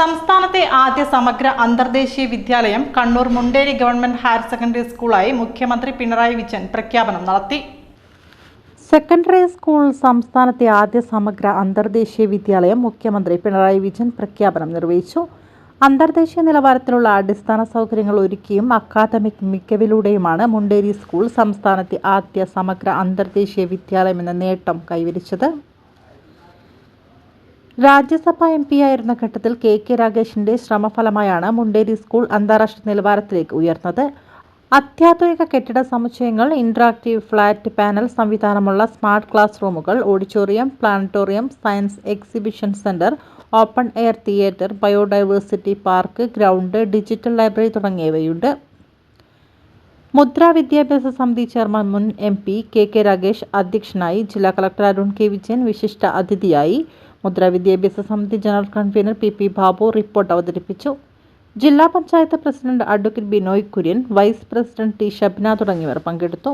സംസ്ഥാനത്തെ ആദ്യ സമഗ്ര അന്തർദേശീയ വിദ്യാലയം Kannur Munderi government higher secondary സ്കൂളായി മുഖ്യമന്ത്രി പിണറായി വിജയൻ പ്രഖ്യാപനം നടത്തി. സെക്കൻഡറി സ്കൂൾ സംസ്ഥാനത്തെ ആദ്യ സമഗ്ര അന്തർദേശീയ വിദ്യാലയം മുഖ്യമന്ത്രി പിണറായി വിജയൻ പ്രഖ്യാപനം നിർവഹിച്ചു. അന്തർദേശീയ നിലവാരത്തിലുള്ള അടിസ്ഥാന സൗകര്യങ്ങൾ ഒരുക്കിയും അക്കാദമിക് മികവിലൂടെയുമാണ് മുണ്ടേരി സ്കൂൾ സംസ്ഥാനത്തെ ആദ്യ സമഗ്ര അന്തർദേശീയ വിദ്യാലയം എന്ന നേട്ടം കൈവരിച്ചത്. രാജ്യസഭ എം പി ആയിരുന്ന ഘട്ടത്തിൽ കെ കെ രാഗേഷിന്റെ ശ്രമഫലമായാണ് മുണ്ടേരി സ്കൂൾ അന്താരാഷ്ട്ര നിലവാരത്തിലേക്ക് ഉയർന്നത്. അത്യാധുനിക കെട്ടിട സമുച്ചയങ്ങൾ ഇന്ററാക്റ്റീവ് ഫ്ലാറ്റ് പാനൽ സംവിധാനമുള്ള സ്മാർട്ട് ക്ലാസ് റൂമുകൾ auditorium planetarium science exhibition centre open air theatre biodiversity park ground digital library തുടങ്ങിയവയുണ്ട്. Mudra വിദ്യാഭ്യാസ സമിതി ചെയർമാൻ മുൻ M P K K Ragesh അധ്യക്ഷനായി ജില്ലാ കളക്ടർ അരുൺ കെ വിജയൻ വിശിഷ്ട അതിഥിയായി മുദ്ര വിദ്യാഭ്യാസ സമിതി general convener P P Babu report അവതരിപ്പിച്ചു. ജില്ലാ panchayat president advocate Binoy Kurian vice president T Shabna തുടങ്ങിയവർ പങ്കെടുത്തു.